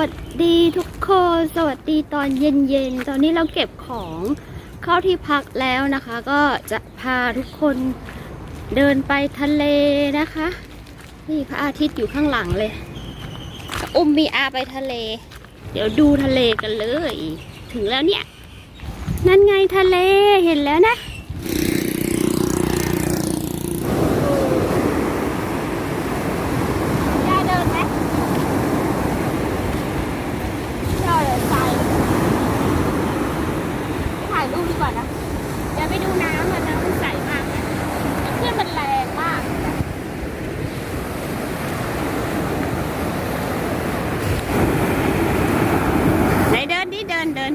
วัสดีทุกคน สวัสดีตอนเย็นๆ ตอนนี้เราเก็บของเข้าที่พักแล้วนะคะ ก็จะพาทุกคนเดินไปทะเลนะคะ นี่พระอาทิตย์อยู่ข้างหลังเลยอุ้มมีอาไปทะเล เดี๋ยวดูทะเลกันเลย ถึงแล้วเนี่ย นั่นไงทะเลเห็นแล้วนะ ย่าเดินไหมย่าเดินไปถ่ายรูปดีกว่านะเดี๋ยวไปดูน้ำอะน้ำมันใสมากเลยแต่คลื่นมันแรงมาก ไหนเดินดิเดินเดิน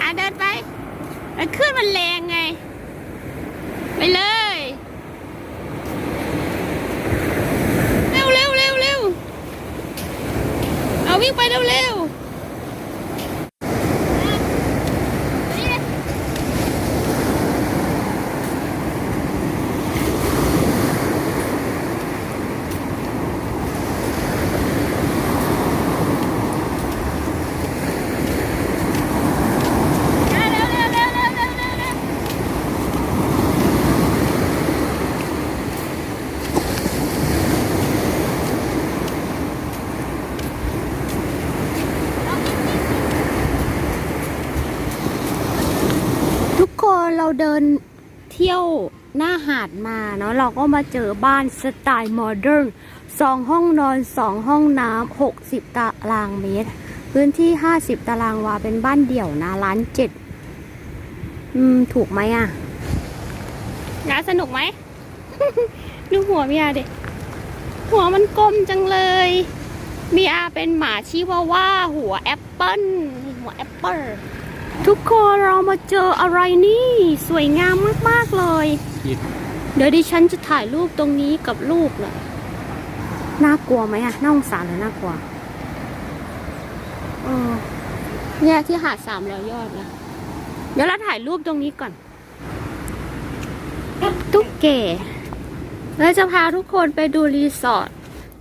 อะเดินไปมันขึ้นมันแรงไง ไปเลย เร็วเร็วเร็วเร็วเอาวิ่งไปเร็วเร็วอะเร็วเร็วเร็วเร็วเร็วเร็วเร็ว ทุกคนเราเดินเที่ยวหน้าหาดมาเนาะเราก็มาเจอบ้านสไตล์โมเดิร์นสองห้องนอนสองห้องน้ำหกสิบตารางเมตร พื้นที่ห้าสิบตารางวาเป็นบ้านเดี่ยวนะล้านเจ็ดอืม ถูกไหมอะน้าสนุกไหม ดูหัวเมียดิหัวมันกลมจังเลยเมียเป็นหมาชิวาว่า หัวแอปเปิ้ลหัวแอปเปิ้ล ทุกคนเรามาเจออะไรนี่ สวยงามมาก ๆ เลยผิดเดี๋ยวดิฉันจะถ่ายรูปตรงนี้กับลูกเลยน่ากลัวไหมอะน่าสงสารหรือน่ากลัวเออเนี่ยที่หาดสามร้อยยอดนะเดี๋ยวเราถ่ายรูปตรงนี้ก่อน ตุ๊กเก๋เราจะพาทุกคนไปดูรีสอร์ท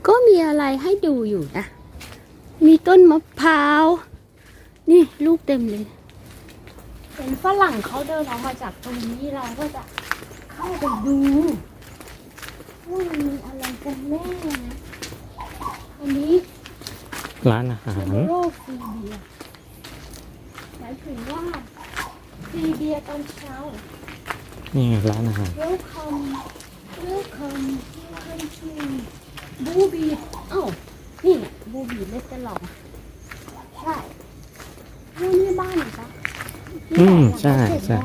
ก็มีอะไรให้ดูอยู่นะ มีต้นมะพร้าว นี่ลูกเต็มเลย เห็นฝรั่งเขาเดินออกมาจากตรงนี้เราก็จะเข้าไปดูว่ามันมีอะไรกันแน่นะอันนี้ร้านอาหารโรคซีเบียหมายถึงว่าซีเบียตอนเช้า นี่ไงร้านอาหาร Welcome Welcome Welcome to บูบีเอ้านี่บูบีเลสเตอร์องใช่นี่นี่บ้านเหรอจ๊ะ อืมใช่ใช่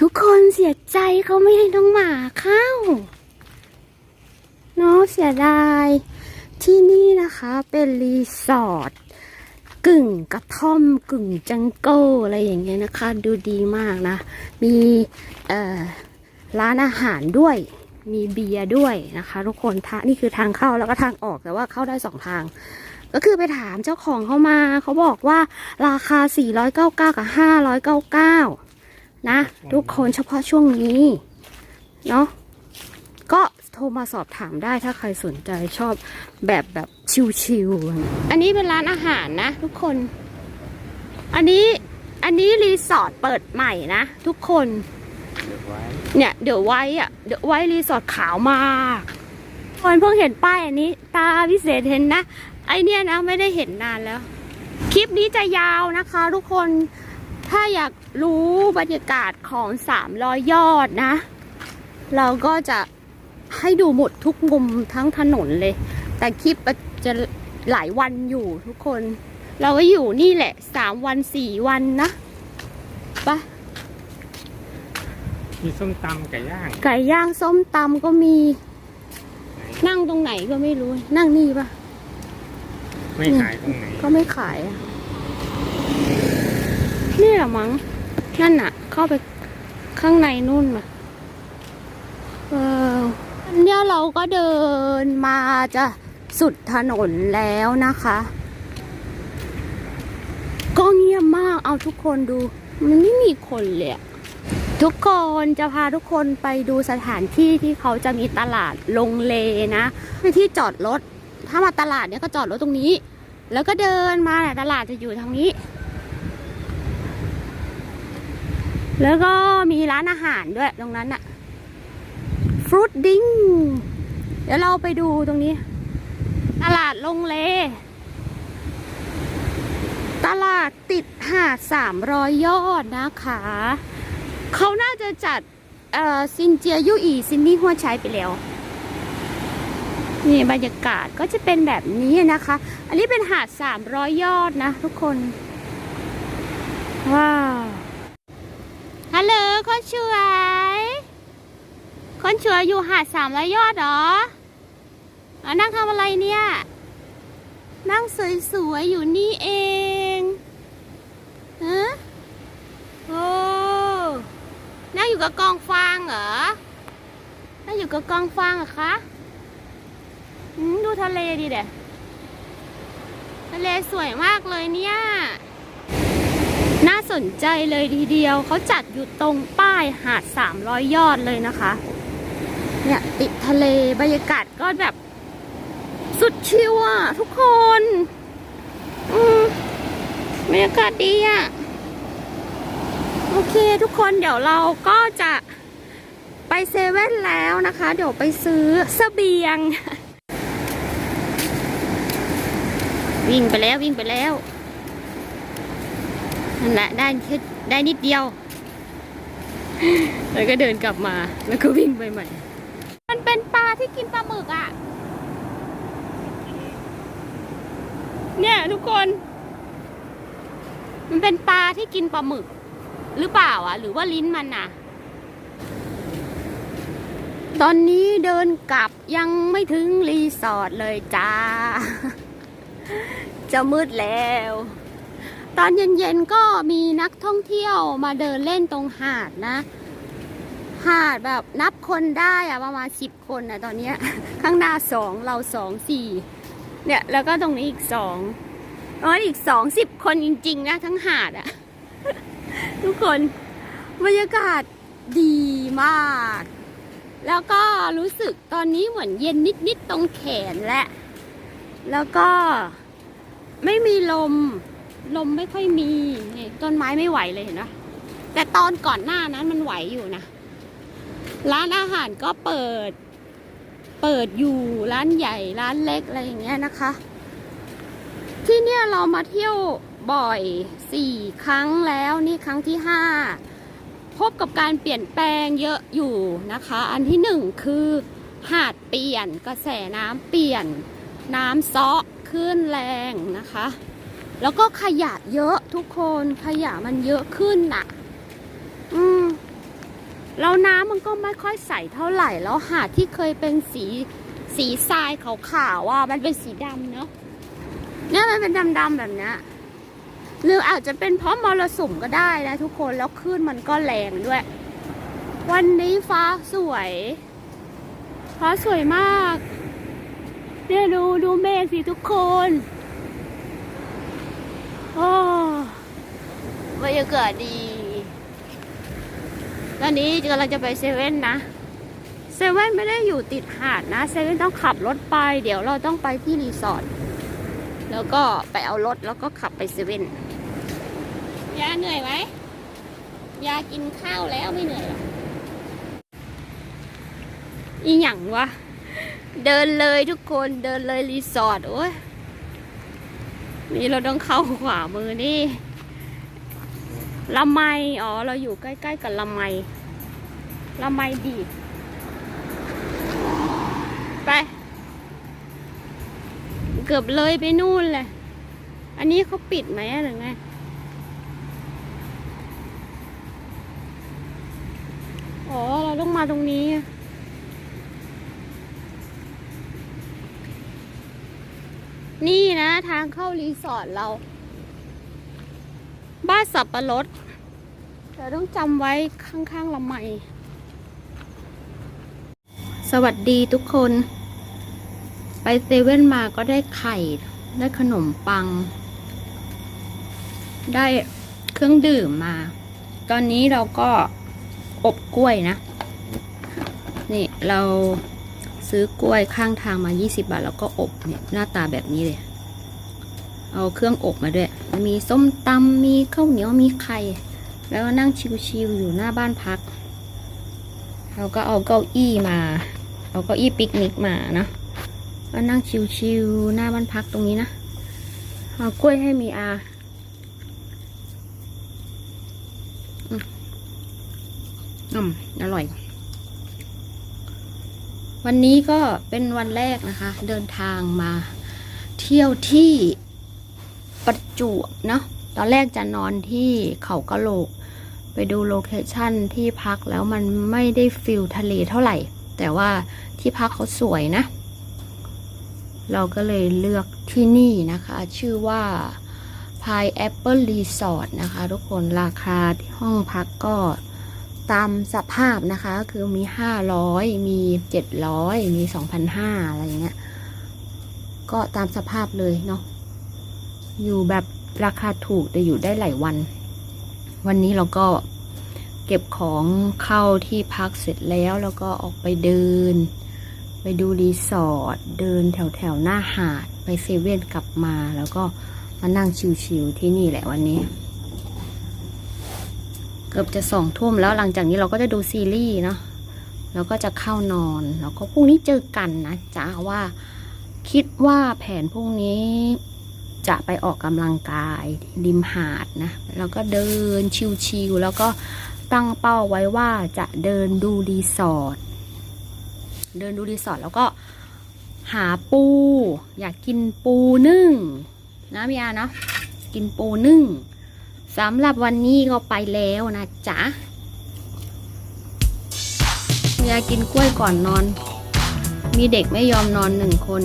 ทุกคนเสียใจเขาไม่ให้น้องหมาเข้าเนาะเสียดาย ที่นี่นะคะเป็นรีสอร์ทกึ่งกระท่อมกึ่งจังเกิลอะไรอย่างเงี้ยนะคะ ดูดีมากนะ มีเอ่อร้านอาหารด้วย มีเบียร์ด้วยนะคะ ทุกคนทางนี่คือทางเข้าแล้วก็ทางออกแต่ว่าเข้าได้สองทาง ก็คือไปถามเจ้าของเขามา เขาบอกว่าราคา 499 กับ 599 นะ ทุกคนเฉพาะช่วงนี้ เนาะก็โทรมาสอบถามได้ถ้าใครสนใจชอบแบบแบบชิวๆ อันนี้เป็นร้านอาหารนะ ทุกคน อันนี้อันนี้รีสอร์ทเปิดใหม่นะทุกคน เนี่ยเดี๋ยวไว้อะเดี๋ยวไว้รีสอร์ทขาวมากคนเพิ่งเห็นป้ายอันนี้ ตาพิเศษเห็นนะ ไอเนี่ยนะไม่ได้เห็นนานแล้ว คลิปนี้จะยาวนะคะทุกคนถ้าอยากรู้บรรยากาศของสามรอยยอดนะ เราก็จะให้ดูหมดทุกมุมทั้งถนนเลย แต่คลิปจะหลายวันอยู่ทุกคน เราก็อยู่นี่แหละสามวันสี่วันนะปะมีส้มตำไก่ย่าง ไก่ย่างส้มตำก็มี นั่งตรงไหนก็ไม่รู้ นั่งนี่ปะ ไม่ขายตรงไหนก็ไม่ขายอะนี่เหรอมั้ง นั่นน่ะ เข้าไปข้างในนู่นมาเออเนี่ยเราก็เดินมาจะสุดถนนแล้วนะคะ ก็เงียบมาก เอาทุกคนดู มันไม่มีคนเลยทุกคนจะพาทุกคนไปดูสถานที่ที่เขาจะมีตลาดลงเลนะที่จอดรถ ถ้ามาตลาดเนี่ยก็จอดรถตรงนี้ แล้วก็เดินมาตลาดจะอยู่ทางนี้ แล้วก็มีร้านอาหารด้วยตรงนั้นอะฟรุตดิ้งเดี๋ยวเราไปดูตรงนี้ ตลาดลงเล ตลาดติดหาดสามรอยยอดนะคะ เขาน่าจะจัดซินเจียยุอีซินนี่หัวใช้ไปแล้ว นี่บรรยากาศก็จะเป็นแบบนี้นะคะ อันนี้เป็นหาดสามร้อยยอดนะทุกคน ว้าวฮัลโหลคนสวย คนสวยอยู่หาดสามร้อยยอดเหรออนั่งทำอะไรเนี่ย นั่งสวยๆอยู่นี่เองฮะโอ้นั่งอยู่กับกองฟางเหรอ นั่งอยู่กับกองฟางเหรอคะ ดูทะเลดิเด็ทะเลสวยมากเลยเนี่ย น่าสนใจเลยทีเดียว เขาจัดอยู่ตรงป้ายหาด 300 ยอดเลยนะคะ เนี่ยติดทะเลบรรยากาศก็แบบ สุดชิวอะทุกคน อืมบรรยากาศดีอะ โอเคทุกคนเดี๋ยวเราก็จะไปเซเว่นแล้วนะคะ เดี๋ยวไปซื้อเสบียง วิ่งไปแล้ววิ่งไปแล้วนั่นแหละได้แค่ได้นิดเดียว แล้วก็เดินกลับมาแล้วก็วิ่งไปใหม่ มันเป็นปลาที่กินปลาหมึกอะ เนี่ยทุกคน มันเป็นปลาที่กินปลาหมึก หรือเปล่าอะ หรือว่าลิ้นมันอะ ตอนนี้เดินกลับยังไม่ถึงรีสอร์ทเลยจ้า จะมืดแล้ว ตอนเย็นๆก็มีนักท่องเที่ยวมาเดินเล่นตรงหาดนะ หาดแบบนับคนได้อะประมาณสิบคนนะตอนเนี้ยข้างหน้าสองเราสองสี่เนี่ยแล้วก็ตรงนี้อีกสองอ๋ออีกสองสิบคนจริง ๆ นะ ทั้งหาดอะทุกคนบรรยากาศดีมาก แล้วก็รู้สึกตอนนี้เหมือนเย็นนิด ๆ ตรงแขนและ แล้วก็ไม่มีลม ลมไม่ค่อยมีนี่ต้นไม้ไม่ไหวเลยเห็นไหมแต่ตอนก่อนหน้านั้นมันไหวอยู่นะ ร้านอาหารก็เปิด เปิดอยู่ร้านใหญ่ร้านเล็กอะไรอย่างเงี้ยนะคะ ที่เนี่ยเรามาเที่ยวบ่อยสี่ครั้งแล้วนี่ครั้งที่ห้าพบกับการเปลี่ยนแปลงเยอะอยู่นะคะ อันที่หนึ่งคือหาดเปลี่ยนกระแสน้ำเปลี่ยน น้ำซาะขึ้นแรงนะคะ แล้วก็ขยะเยอะทุกคนขยะมันเยอะขึ้นน่ะ อืมแล้วน้ำมันก็ไม่ค่อยใสเท่าไหร่ แล้วหาดที่เคยเป็นสีสีทรายขาวๆว่ามันเป็นสีดำเนาะเนี่ยมันเป็นดำๆแบบนี้หรืออาจจะเป็นเพราะมรสุมก็ได้นะทุกคนแล้วคลื่นมันก็แรงด้วย วันนี้ฟ้าสวย ฟ้าสวยมาก เนี่ยดูดูเมฆสิทุกคนโอ้บรรยากาศดี ตอนนี้กำลังจะไปเซเว่นนะ เซเว่นไม่ได้อยู่ติดหาดนะ เซเว่นต้องขับรถไป เดี๋ยวเราต้องไปที่รีสอร์ท แล้วก็ไปเอารถแล้วก็ขับไปเซเว่นยาเหนื่อยไหมยากินข้าวแล้วไม่เหนื่อยหรออีหยังวะ เดินเลยทุกคนเดินเลยรีสอร์ทโอ้ยนี่เราต้องเข้าขวามือนี่ละไมอ๋อเราอยู่ใกล้ๆกับละไมละไมดีไป เกือบเลยไปนู่นเลยอันนี้เขาปิดไหมหรือไงอ๋อเราต้องมาตรงนี้ นี่นะทางเข้ารีสอร์ทเรา บ้านสับปะรดเราต้องจำไว้ข้างๆลำไมสวัสดีทุกคน ไปเซเว่นมาก็ได้ไข่ ได้ขนมปัง ได้เครื่องดื่มมา ตอนนี้เราก็อบกล้วยนะ นี่เรา ซื้อกล้วยข้างทางมา 20 บาท แล้วก็อบเนี่ยหน้าตาแบบนี้เลย เอาเครื่องอบมาด้วย มีส้มตำมีข้าวเหนียวมีไข่ แล้วนั่งชิวๆอยู่หน้าบ้านพักเราก็เอาเก้าอี้มา เอาเก้าอี้ปิกนิกมานะก็นั่งชิวๆหน้าบ้านพักตรงนี้นะ เอากล้วยให้มีอาอืมอร่อย วันนี้ก็เป็นวันแรกนะคะ เดินทางมาเที่ยวที่ประจวบเนาะตอนแรกจะนอนที่เขากะโหลก ไปดูโลเคชั่นที่พักแล้วมันไม่ได้ฟิลทะเลเท่าไหร่ แต่ว่าที่พักเขาสวยนะ เราก็เลยเลือกที่นี่นะคะ ชื่อว่า Pineapple Resort นะคะ ทุกคนราคาที่ห้องพักก็ ตามสภาพนะคะ คือมี500มี700มี2,500อะไรอย่างเงี้ย ก็ตามสภาพเลยเนาะอยู่แบบราคาถูกแต่อยู่ได้หลายวัน วันนี้เราก็เก็บของเข้าที่พักเสร็จแล้วแล้วก็ออกไปเดิน ไปดูรีสอร์ทเดินแถวแถวหน้าหาด ไปเซเว่นกลับมาแล้วก็มานั่งชิวๆที่นี่แหละวันนี้ กือบจะสองทุ่มแล้วหลังจากนี้เราก็จะดูซีรีส์เนาะแล้วก็จะเข้านอน แล้วก็พรุ่งนี้เจอกันนะจ๊ะว่าคิดว่าแผนพรุ่งนี้จะไปออกกำลังกายริมหาดนะ แล้วก็เดินชิวๆแล้วก็ตั้งเป้าไว้ว่าจะเดินดูรีสอร์ทเดินดูรีสอร์ทแล้วก็หาปู อยากกินปูนึ่งนะพี่อานะกินปูนึ่ง สำหรับวันนี้ก็ไปแล้วนะจ๊ะเมียกินกล้วยก่อนนอน มีเด็กไม่ยอมนอนหนึ่งคน